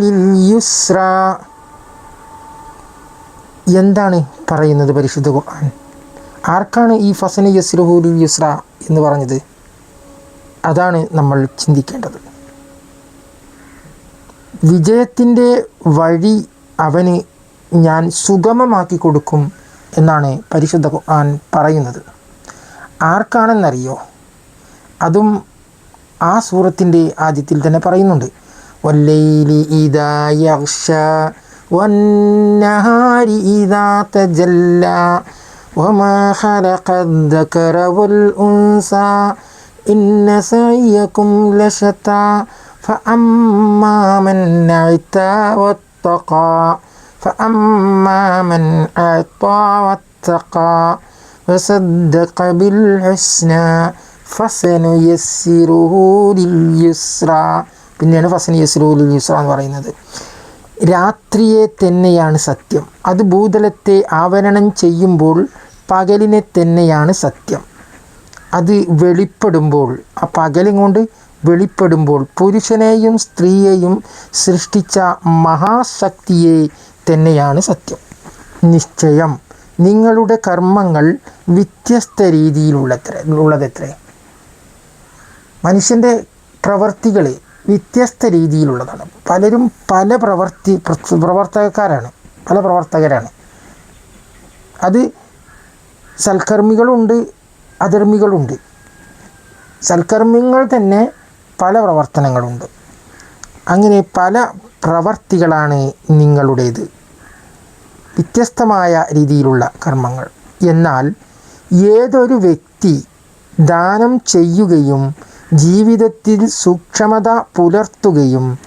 ലിൽയുസ്ര എന്താണ് പറയുന്നത് പരിശുദ്ധ ഖുർആൻ? ആർക്കാണ് ഈ ഫസനു യസ്രുഹു ലിൽ യുസ്ര എന്ന് പറഞ്ഞത്? അതാണ് നമ്മൾ ചിന്തിക്കേണ്ടത്. വിജയത്തിന്റെ വഴി അവന് ഞാൻ സുഗമമാക്കി കൊടുക്കും എന്നാണ് പരിശുദ്ധ ഖുർആൻ പറയുന്നത്. ആർക്കാണെന്നറിയോ? അതും ആ സൂറത്തിൻ്റെ ആദ്യത്തിൽ തന്നെ പറയുന്നുണ്ട് വല്ലൈലി ഇദാ യഗ്ഷ വന്നഹാരി ഇദാ തജല്ല وما خلق الذكر والأنثى إن سعيكم لشتى فأما من أعطى واتقى فأما من أعطى واتقى وصدق بالحسنى ലിൽ യുസ്ര പിന്നെയാണ് ഫസൻ ലിൽ യുസ്ര എന്ന് പറയുന്നത്. രാത്രിയെ തന്നെയാണ് സത്യം. അത് ഭൂതലത്തെ ആവരണം ചെയ്യുമ്പോൾ പകലിനെ തന്നെയാണ് സത്യം. അത് വെളിപ്പെടുമ്പോൾ ആ പകലും കൊണ്ട് വെളിപ്പെടുമ്പോൾ പുരുഷനെയും സ്ത്രീയെയും സൃഷ്ടിച്ച മഹാശക്തിയെ തന്നെയാണ് സത്യം. നിശ്ചയം. നിങ്ങളുടെ കർമ്മങ്ങൾ വ്യത്യസ്ത രീതിയിലുള്ളത്ര ഉള്ളതെത്രേ? മനുഷ്യന്റെ പ്രവർത്തികൾ വ്യത്യസ്ത രീതിയിലുള്ളതാണ്. പലരും പല പ്രവർത്തി പ്ര- പ്രവർത്തകക്കാരാണ്. പല പ്രവർത്തകരാണ്. അത് സൽക്കർമ്മികളുണ്ട് അധർമ്മികളുണ്ട്. സൽക്കർമ്മികൾ തന്നെ പല പ്രവർത്തനങ്ങളുണ്ട്. അങ്ങനെ പല പ്രവർത്തികളാണ് നിങ്ങളുടേത്. വ്യത്യസ്തമായ രീതിയിലുള്ള കർമ്മങ്ങൾ. എന്നാൽ ഏതൊരു വ്യക്തി ദാനം ചെയ്യുകയും ജീവിതത്തിൽ സൂക്ഷ്മത പുലർത്തുകയും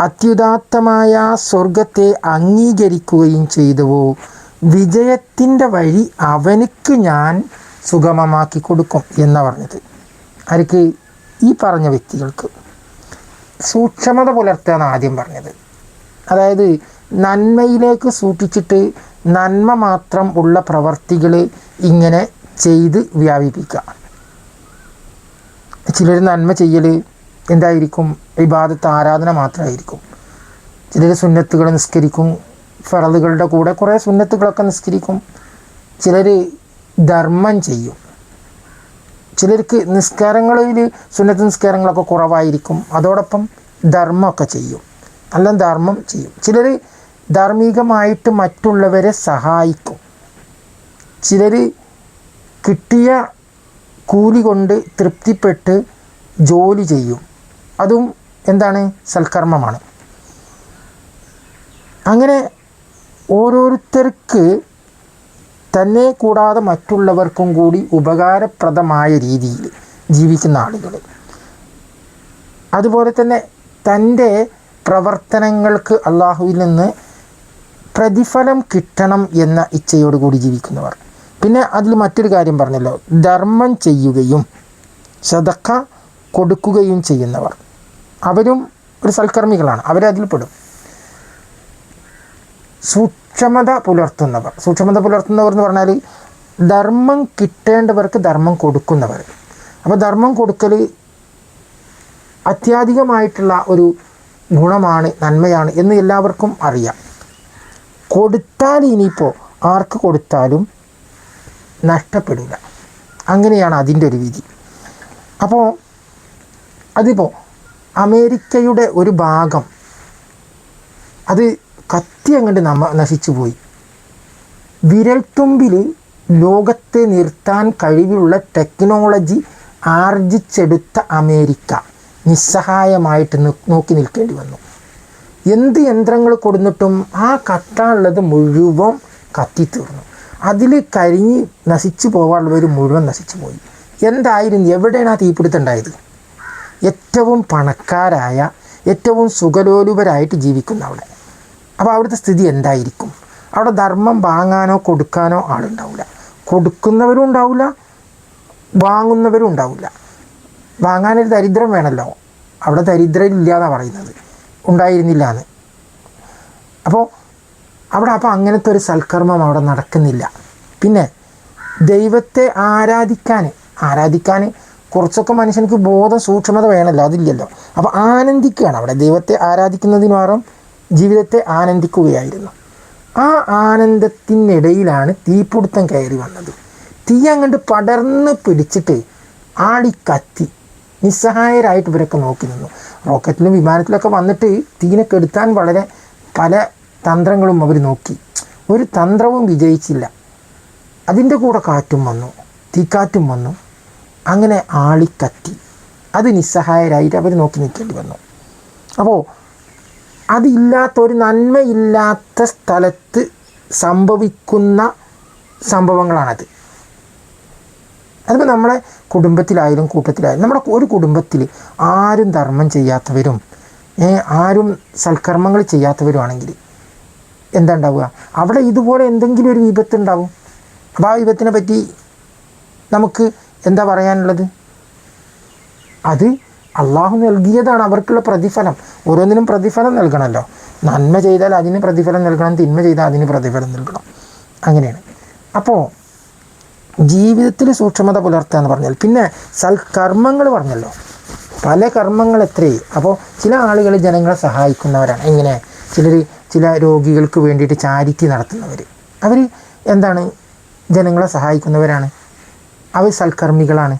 അത്യുദാത്തമായ സ്വർഗത്തെ അംഗീകരിക്കുകയും ചെയ്തുവോ? വിജയത്തിന്റെ വഴി അവനക്ക് ഞാൻ സുഗമമാക്കി കൊടുക്കും എന്ന് പറഞ്ഞത്. ആർക്ക്? ഈ പറഞ്ഞ വ്യക്തികൾക്ക്. സൂക്ഷ്മത പുലർത്തുക എന്ന് ആദ്യം പറഞ്ഞത്. അതായത് നന്മയിലേക്ക് സൂക്ഷിച്ചിട്ട് നന്മ മാത്രം ഉള്ള പ്രവർത്തികൾ ഇങ്ങനെ ചെയ്ത് വ്യാപിപ്പിക്കുക. ചിലർ നന്മ ചെയ്യൽ എന്തായിരിക്കും? ഇബാദത്ത് ആരാധന മാത്രമായിരിക്കും ചിലർ സുന്നത്തുകൾ നിസ്കരിക്കും ഫറലുകളുടെ കൂടെ കുറേ സുന്നത്തുകളൊക്കെ നിസ്കരിക്കും. ചിലർ ധർമ്മം ചെയ്യും. ചിലർക്ക് നിസ്കാരങ്ങളിൽ സുന്നത്ത് നിസ്കാരങ്ങളൊക്കെ കുറവായിരിക്കും. അതോടൊപ്പം ധർമ്മമൊക്കെ ചെയ്യും. നല്ല ധർമ്മം ചെയ്യും. ചിലർ ധാർമ്മികമായിട്ട് മറ്റുള്ളവരെ സഹായിക്കും. ചിലർ കിട്ടിയ കൂലി കൊണ്ട് തൃപ്തിപ്പെട്ട് ജോലി ചെയ്യും. അതും എന്താണ്? സൽക്കർമ്മമാണ്. അങ്ങനെ ഓരോരുത്തർക്ക് തന്നെ കൂടാതെ മറ്റുള്ളവർക്കും കൂടി ഉപകാരപ്രദമായ രീതിയിൽ ജീവിക്കുന്ന ആളുകൾ. അതുപോലെ തന്നെ തന്റെ പ്രവർത്തനങ്ങൾക്ക് അള്ളാഹുവിൽ നിന്ന് പ്രതിഫലം കിട്ടണം എന്ന ഇച്ഛയോടുകൂടി ജീവിക്കുന്നവർ. പിന്നെ അതിൽ മറ്റൊരു കാര്യം പറഞ്ഞല്ലോ. ധർമ്മം ചെയ്യുകയും സദക്ക കൊടുക്കുകയും ചെയ്യുന്നവർ. അവരും ഒരു സൽക്കർമ്മികളാണ്. അവരതിൽ പെടും. സൂക്ഷ്മത പുലർത്തുന്നവർ. സൂക്ഷ്മത പുലർത്തുന്നവർ എന്ന് പറഞ്ഞാൽ ധർമ്മം കിട്ടേണ്ടവർക്ക് ധർമ്മം കൊടുക്കുന്നവർ. അപ്പോൾ ധർമ്മം കൊടുക്കൽ അത്യാധികമായിട്ടുള്ള ഒരു ഗുണമാണ് നന്മയാണ് എന്ന് എല്ലാവർക്കും അറിയാം. കൊടുത്താൽ ഇനിയിപ്പോൾ ആർക്ക് കൊടുത്താലും നഷ്ടപ്പെടില്ല അങ്ങനെയാണ് അതിന്റെ ഒരു വിധി. അപ്പോൾ അതിപ്പോൾ അമേരിക്കയുടെ ഒരു ഭാഗം അത് കത്തി അങ്ങോട്ട് നമ്മ നശിച്ചു പോയി. വിരൽത്തുമ്പിൽ ലോകത്തെ നിർത്താൻ കഴിവുള്ള ടെക്നോളജി ആർജിച്ചെടുത്ത അമേരിക്ക നിസ്സഹായമായിട്ട് നോക്കി നിൽക്കേണ്ടി വന്നു. എന്ത് യന്ത്രങ്ങൾ കൊടുന്നിട്ടും ആ കത്താനുള്ളത് മുഴുവൻ കത്തിത്തീർന്നു. അതിൽ കരിഞ്ഞ് നശിച്ചു പോകാനുള്ളവർ മുഴുവൻ നശിച്ചു പോയി. എന്തായിരുന്നു? എവിടെയാണ് ആ തീപിടുത്തം ഉണ്ടായത്? ഏറ്റവും പണക്കാരായ ഏറ്റവും സുഖലോലുപരായിട്ട് ജീവിക്കുന്ന അവിടെ. അപ്പോൾ അവിടുത്തെ സ്ഥിതി എന്തായിരിക്കും? അവിടെ ധർമ്മം വാങ്ങാനോ കൊടുക്കാനോ ആളുണ്ടാവില്ല കൊടുക്കുന്നവരും ഉണ്ടാവില്ല വാങ്ങുന്നവരും ഉണ്ടാവില്ല വാങ്ങാനൊരു ദരിദ്രം വേണമല്ലോ അവിടെ ദരിദ്രം ഇല്ല എന്നാണ് പറയുന്നത്. ഉണ്ടായിരുന്നില്ല എന്ന് അപ്പോൾ അവിടെ അപ്പോൾ അങ്ങനത്തെ ഒരു സൽക്കർമ്മം അവിടെ നടക്കുന്നില്ല. പിന്നെ ദൈവത്തെ ആരാധിക്കാൻ ആരാധിക്കാൻ കുറച്ചൊക്കെ മനുഷ്യനിക്ക് ബോധം സൂക്ഷ്മത വേണമല്ലോ അതില്ലല്ലോ. അപ്പോൾ ആനന്ദിക്കുകയാണ് അവിടെ. ദൈവത്തെ ആരാധിക്കുന്നതിന് ജീവിതത്തെ ആനന്ദിക്കുകയായിരുന്നു. ആ ആനന്ദത്തിനിടയിലാണ് തീപിടുത്തം കയറി വന്നത്. തീ അങ്ങോട്ട് പടർന്ന് പിടിച്ചിട്ട് ആളിക്കത്തി നിസ്സഹായരായിട്ട് ഇവരൊക്കെ നോക്കി നിന്നു. റോക്കറ്റിലും വിമാനത്തിലൊക്കെ വന്നിട്ട് തീനെ കെടുത്താൻ വളരെ പല തന്ത്രങ്ങളും അവർ നോക്കി. ഒരു തന്ത്രവും വിജയിച്ചില്ല. അതിന്റെ കൂടെ കാറ്റും വന്നു. തീക്കാറ്റും വന്നു. അങ്ങനെ ആളിക്കത്തി. അത് നിസ്സഹായരായിട്ട് അവർ നോക്കി നിൽക്കേണ്ടി വന്നു. അപ്പോൾ അതില്ലാത്ത ഒരു നന്മയില്ലാത്ത സ്ഥലത്ത് സംഭവിക്കുന്ന സംഭവങ്ങളാണത്. അതിപ്പോൾ നമ്മളെ കുടുംബത്തിലായാലും കൂട്ടത്തിലായാലും നമ്മുടെ ഒരു കുടുംബത്തിൽ ആരും ധർമ്മം ചെയ്യാത്തവരും ആരും സൽക്കർമ്മങ്ങൾ ചെയ്യാത്തവരുമാണെങ്കിൽ എന്താ ഉണ്ടാവുക? അവിടെ ഇതുപോലെ എന്തെങ്കിലും ഒരു വിപത്ത് ഉണ്ടാവും. അപ്പോൾ ആ വിപത്തിനെ പറ്റി നമുക്ക് എന്താ പറയാനുള്ളത്? അത് അള്ളാഹു നൽകിയതാണ് അവർക്കുള്ള പ്രതിഫലം. ഓരോന്നിനും പ്രതിഫലം നൽകണമല്ലോ. നന്മ ചെയ്താൽ അതിന് പ്രതിഫലം നൽകണം തിന്മ ചെയ്താൽ അതിന് പ്രതിഫലം നൽകണം. അങ്ങനെയാണ്. അപ്പോൾ ജീവിതത്തിൽ സൂക്ഷ്മത പുലർത്തുക എന്ന് പറഞ്ഞാൽ പിന്നെ സൽക്കർമ്മങ്ങൾ പറഞ്ഞല്ലോ. പല കർമ്മങ്ങൾ എത്രയും? അപ്പോൾ ചില ആളുകൾ ജനങ്ങളെ സഹായിക്കുന്നവരാണ്. എങ്ങനെ? ചിലർ ചില രോഗികൾക്ക് വേണ്ടിയിട്ട് ചാരിറ്റി നടത്തുന്നവർ അവർ എന്താണ്? ജനങ്ങളെ സഹായിക്കുന്നവരാണ്. അവർ സൽക്കർമ്മികളാണ്.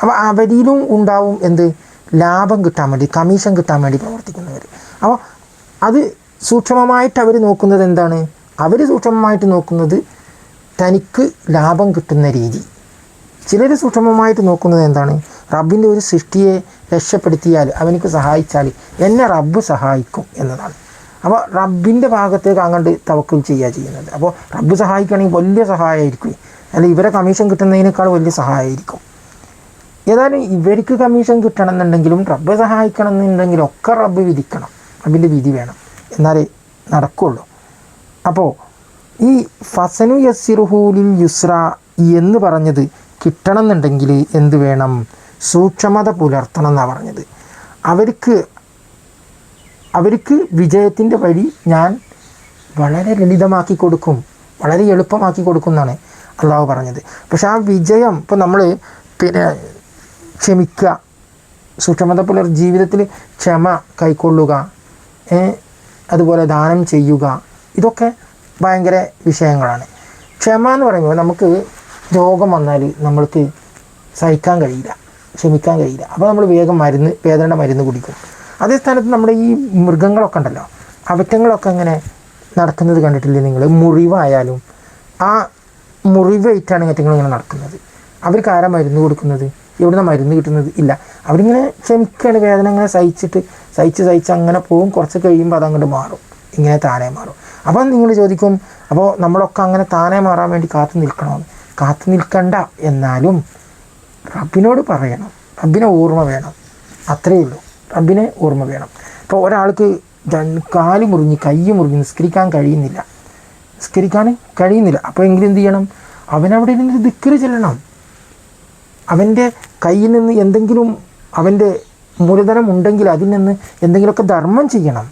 അപ്പോൾ അവരിലും ഉണ്ടാവും എന്ത്? ലാഭം കിട്ടാൻ വേണ്ടി കമ്മീഷൻ കിട്ടാൻ വേണ്ടി പ്രവർത്തിക്കുന്നവർ അപ്പോൾ അത് സൂക്ഷ്മമായിട്ട് അവർ നോക്കുന്നത് എന്താണ്? അവർ സൂക്ഷ്മമായിട്ട് നോക്കുന്നത് തനിക്ക് ലാഭം കിട്ടുന്ന രീതി. ചിലർ സൂക്ഷ്മമായിട്ട് നോക്കുന്നത് എന്താണ്? റബ്ബിന്റെ ഒരു സൃഷ്ടിയെ രക്ഷപ്പെടുത്തിയാൽ അവനിക്ക് സഹായിച്ചാൽ എന്നെ റബ്ബ് സഹായിക്കും എന്നതാണ്. അപ്പോൾ റബ്ബിന്റെ ഭാഗത്തേക്ക് അങ്ങോട്ട് തവക്കൽ ചെയ്യുക ചെയ്യുന്നത്. അപ്പോൾ റബ്ബ് സഹായിക്കുകയാണെങ്കിൽ വലിയ സഹായമായിരിക്കും. അല്ല ഇവരെ കമ്മീഷൻ കിട്ടുന്നതിനേക്കാൾ വലിയ സഹായമായിരിക്കും. ഏതായാലും ഇവർക്ക് കമ്മീഷൻ കിട്ടണം എന്നുണ്ടെങ്കിലും റബ്ബ് സഹായിക്കണം എന്നുണ്ടെങ്കിലും ഒക്കെ റബ്ബ് വിധിക്കണം. റബ്ബിന്റെ വിധി വേണം. എന്നാലേ നടക്കുള്ളൂ. അപ്പോൾ ഈ ഫസനു യസിറുഹൂലിൽ യുസ്ര എന്ന് പറഞ്ഞത് കിട്ടണം എന്നുണ്ടെങ്കിൽ എന്ത് വേണം? സൂക്ഷ്മത പുലർത്തണം എന്നാണ് പറഞ്ഞത്. അവർക്ക് അവർക്ക് വിജയത്തിന്റെ വഴി ഞാൻ വളരെ ലളിതമാക്കി കൊടുക്കും വളരെ എളുപ്പമാക്കി കൊടുക്കും എന്നാണ് അള്ളാഹു പറഞ്ഞത്. പക്ഷെ ആ വിജയം ഇപ്പോൾ നമ്മൾ പിന്നെ ക്ഷമിക്കുക സുക്ഷമത പുലർ ജീവിതത്തിൽ ക്ഷമ കൈക്കൊള്ളുക അതുപോലെ ദാനം ചെയ്യുക ഇതൊക്കെ ഭയങ്കര വിഷയങ്ങളാണ്. ക്ഷമ എന്ന് പറയുമ്പോൾ നമുക്ക് രോഗം വന്നാൽ നമ്മൾക്ക് സഹിക്കാൻ കഴിയില്ല ക്ഷമിക്കാൻ കഴിയില്ല. അപ്പോൾ നമ്മൾ വേഗം മരുന്ന് വേദനയുടെ മരുന്ന് കുടിക്കും. അതേ സ്ഥാനത്ത് നമ്മുടെ ഈ മൃഗങ്ങളൊക്കെ ഉണ്ടല്ലോ. അവറ്റങ്ങളൊക്കെ അങ്ങനെ നടക്കുന്നത് കണ്ടിട്ടില്ലേ നിങ്ങൾ മുറിവായാലും ആ മുറിവായിട്ടാണ് അറ്റങ്ങൾ ഇങ്ങനെ നടക്കുന്നത്. അവർക്ക് ആരാ മരുന്ന് കൊടുക്കുന്നത്? എവിടുന്ന മരുന്ന് കിട്ടുന്നത്? ഇല്ല. അവരിങ്ങനെ ക്ഷമിക്കുകയാണ് വേദന അങ്ങനെ സഹിച്ചിട്ട് സഹിച്ച് സഹിച്ച് അങ്ങനെ പോകും. കുറച്ച് കഴിയുമ്പോൾ അതങ്ങോട്ട് മാറും. ഇങ്ങനെ താനെ മാറും. അപ്പം നിങ്ങൾ ചോദിക്കും അപ്പോൾ നമ്മളൊക്കെ അങ്ങനെ താനെ മാറാൻ വേണ്ടി കാത്തു നിൽക്കണമെന്ന് കാത്തു നിൽക്കണ്ട. എന്നാലും റബ്ബിനോട് പറയണം. റബ്ബിനെ ഓർമ്മ വേണം. അത്രയേ ഉള്ളൂ. റബ്ബിനെ ഓർമ്മ വേണം. ഇപ്പോൾ ഒരാൾക്ക് കാൽ മുറിഞ്ഞ് കൈ മുറിഞ്ഞ് നിസ്കരിക്കാൻ കഴിയുന്നില്ല. നിസ്കരിക്കാൻ കഴിയുന്നില്ല. അപ്പോൾ എങ്കിലും എന്ത് ചെയ്യണം? അവനവിടെ ഇരുന്ന് ദിക്കറ് ചെല്ലണം. അവന്റെ കയ്യിൽ നിന്ന് എന്തെങ്കിലും അവന്റെ മൂലധനം ഉണ്ടെങ്കിൽ അതിൽ നിന്ന് എന്തെങ്കിലുമൊക്കെ ധർമ്മം ചെയ്യണം.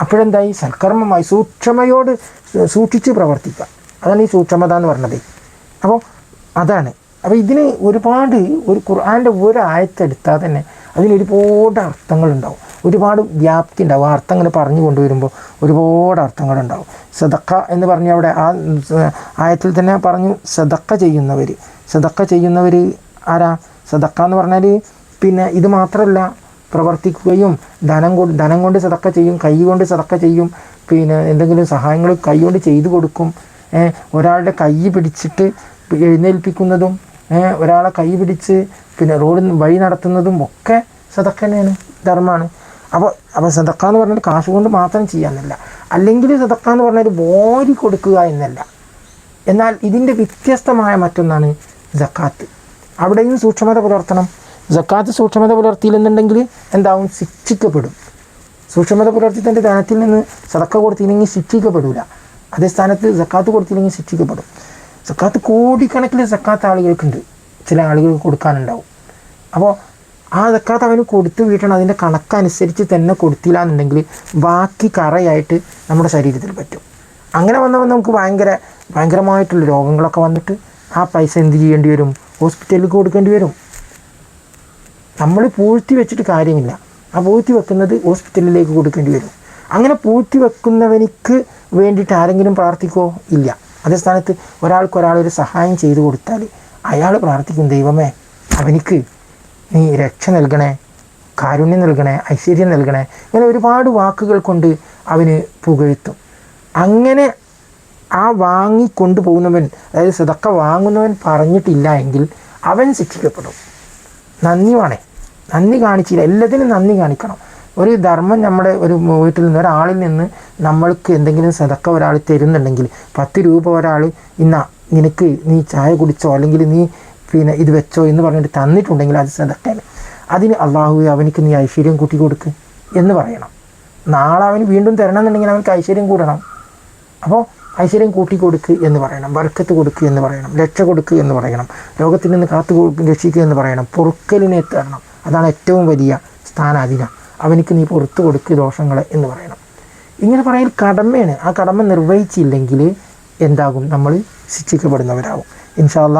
അപ്പോഴെന്തായി? സൽക്കർമ്മമായി സൂക്ഷ്മയോട് സൂക്ഷിച്ച് പ്രവർത്തിക്കുക. അതാണ് ഈ സൂക്ഷ്മത എന്ന് പറഞ്ഞത്. അപ്പോൾ അതാണ്. അപ്പോൾ ഇതിന് ഒരുപാട് ഒരു ഖുർആാന്റെ ഒരു ആയത്തെടുത്താൽ തന്നെ അതിന് ഒരുപാട് അർത്ഥങ്ങളുണ്ടാവും. ഒരുപാട് വ്യാപ്തി ഉണ്ടാവും ആ അർത്ഥങ്ങൾ പറഞ്ഞു കൊണ്ടുവരുമ്പോൾ ഒരുപാട് അർത്ഥങ്ങളുണ്ടാവും. സദക്ക എന്ന് പറഞ്ഞ അവിടെ ആ ആയത്തിൽ തന്നെ പറഞ്ഞു സദക്ക ചെയ്യുന്നവർ സദക്ക ചെയ്യുന്നവർ ആരാ? സദക്ക എന്ന് പറഞ്ഞാൽ പിന്നെ ഇത് മാത്രമല്ല പ്രവർത്തിക്കുകയും ധനം കൊണ്ട് ധനം കൊണ്ട് സതക്ക ചെയ്യും കൈ കൊണ്ട് സതക്ക ചെയ്യും പിന്നെ എന്തെങ്കിലും സഹായങ്ങൾ കൈ കൊണ്ട് ചെയ്തു കൊടുക്കും. ഒരാളുടെ കൈ പിടിച്ചിട്ട് എഴുന്നേൽപ്പിക്കുന്നതും ഒരാളെ കൈ പിടിച്ച് പിന്നെ റോഡ് വഴി നടത്തുന്നതും ഒക്കെ സതക്ക തന്നെയാണ് ധർമ്മമാണ് അപ്പോൾ അപ്പോൾ സതക്ക എന്ന് പറഞ്ഞാൽ കാശ് കൊണ്ട് മാത്രം ചെയ്യാമെന്നല്ല അല്ലെങ്കിൽ സതക്ക എന്ന് പറഞ്ഞാൽ വാരി കൊടുക്കുക എന്നല്ല. എന്നാൽ ഇതിന്റെ വ്യത്യസ്തമായ മറ്റൊന്നാണ് ജക്കാത്ത് അവിടെയും സൂക്ഷ്മത പുലർത്തണം. ജക്കാത്ത് സൂക്ഷ്മത പുലർത്തിയില്ലെന്നുണ്ടെങ്കിൽ എന്താവും? ശിക്ഷിക്കപ്പെടും. സൂക്ഷ്മത പുലർത്തി തന്റെ ധനത്തിൽ നിന്ന് സതക്ക കൊടുത്തില്ലെങ്കിൽ ശിക്ഷിക്കപ്പെടില്ല അതേ സ്ഥാനത്ത് ജക്കാത്ത് കൊടുത്തില്ലെങ്കിൽ ശിക്ഷിക്കപ്പെടും. സക്കാത്ത് കോടിക്കണക്കിന് സക്കാത്ത് ആളുകൾക്കുണ്ട്. ചില ആളുകൾ കൊടുക്കാനുണ്ടാവും. അപ്പോൾ ആ സക്കാത്ത് അവന് കൊടുത്തു വീട്ടണം അതിന്റെ കണക്കനുസരിച്ച് തന്നെ കൊടുത്തില്ല എന്നുണ്ടെങ്കിൽ ബാക്കി കറയായിട്ട് നമ്മുടെ ശരീരത്തിൽ പറ്റും. അങ്ങനെ വന്നപ്പോൾ നമുക്ക് ഭയങ്കര ഭയങ്കരമായിട്ടുള്ള രോഗങ്ങളൊക്കെ വന്നിട്ട് ആ പൈസ എന്ത് ചെയ്യേണ്ടി വരും? ഹോസ്പിറ്റലിൽ കൊടുക്കേണ്ടി വരും. നമ്മൾ പൂഴ്ത്തി വെച്ചിട്ട് കാര്യമില്ല. ആ പൂഴ്ത്തി വെക്കുന്നത് ഹോസ്പിറ്റലിലേക്ക് കൊടുക്കേണ്ടി വരും. അങ്ങനെ പൂഴ്ത്തി വെക്കുന്നവനിക്ക് വേണ്ടിയിട്ട് ആരെങ്കിലും പ്രാർത്ഥിക്കോ ഇല്ല. അതേ സ്ഥാനത്ത് ഒരാൾക്ക് ഒരാൾ ഒരു സഹായം ചെയ്തു കൊടുത്താൽ അയാൾ പ്രാർത്ഥിക്കും ദൈവമേ അവനിക്ക് നീ രക്ഷ നൽകണേ കാരുണ്യം നൽകണേ ഐശ്വര്യം നൽകണേ. ഇങ്ങനെ ഒരുപാട് വാക്കുകൾ കൊണ്ട് അവന് പുകഴ്ത്തും. അങ്ങനെ ആ വാങ്ങി കൊണ്ടുപോകുന്നവൻ അതായത് സതക്ക വാങ്ങുന്നവൻ പറഞ്ഞിട്ടില്ല എങ്കിൽ അവൻ ശിക്ഷിക്കപ്പെടും. നന്ദി വേണേ. നന്ദി കാണിച്ചില്ല. എല്ലാത്തിനും നന്ദി കാണിക്കണം. ഒരു ധർമ്മം നമ്മുടെ ഒരു വീട്ടിൽ നിന്ന് ഒരാളിൽ നിന്ന് നമ്മൾക്ക് എന്തെങ്കിലും സതക്ക ഒരാൾ തരുന്നുണ്ടെങ്കിൽ പത്ത് രൂപ ഒരാൾ ഇന്ന നിനക്ക് നീ ചായ കുടിച്ചോ അല്ലെങ്കിൽ നീ പിന്നെ ഇത് വെച്ചോ എന്ന് പറഞ്ഞിട്ട് തന്നിട്ടുണ്ടെങ്കിൽ അത് സതക്കയാണ് അതിന് അള്ളാഹു അവനിക്ക് നീ ഐശ്വര്യം കൂട്ടി കൊടുക്ക് എന്ന് പറയണം. നാളെ അവന് വീണ്ടും തരണം എന്നുണ്ടെങ്കിൽ അവനക്ക് ഐശ്വര്യം കൂടണം. അപ്പോൾ ഐശ്വര്യം കൂട്ടി കൊടുക്ക് എന്ന് പറയണം. വർക്കത്ത് കൊടുക്കുക എന്ന് പറയണം. രക്ഷ കൊടുക്കുക എന്ന് പറയണം. ലോകത്തിൽ നിന്ന് കാത്തു രക്ഷിക്കുക എന്ന് പറയണം. പൊറുക്കലിനെ തരണം. അതാണ് ഏറ്റവും വലിയ സ്ഥാനാധീനം. അവനിക്ക് നീ പുറത്തു കൊടുക്ക് ദോഷങ്ങൾ എന്ന് പറയണം. ഇങ്ങനെ പറയൽ കടമയാണ്. ആ കടമ നിർവഹിച്ചില്ലെങ്കിൽ എന്താകും? നമ്മൾ ശിക്ഷിക്കപ്പെടുന്നവരാകും ഇൻഷാല്ല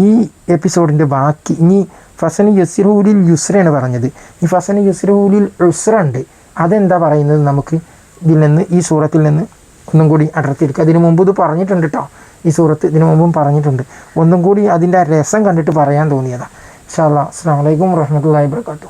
ഈ എപ്പിസോഡിന്റെ ബാക്കി ഇനി ഫസന് യസിറൂലിൽ യുസ്രയാണ് പറഞ്ഞത്. ഈ ഫസന് യസിറൂലിൽ ഉസ്ര ഉണ്ട്. അതെന്താ പറയുന്നത് നമുക്ക് ഇതിൽ നിന്ന് ഈ സൂറത്തിൽ നിന്ന് ഒന്നും കൂടി അടർത്തിയെടുക്കുക. അതിനു മുമ്പ് ഇത് പറഞ്ഞിട്ടുണ്ട് കേട്ടോ ഈ സൂറത്ത് ഇതിനു മുമ്പും പറഞ്ഞിട്ടുണ്ട്. ഒന്നും കൂടി അതിന്റെ രസം കണ്ടിട്ട് പറയാൻ തോന്നിയതാണ് ഇൻഷാ അല്ലാ അസ്സാം വലൈക്കും വർഹമത്തല്ലാ വാബർക്കാത്തു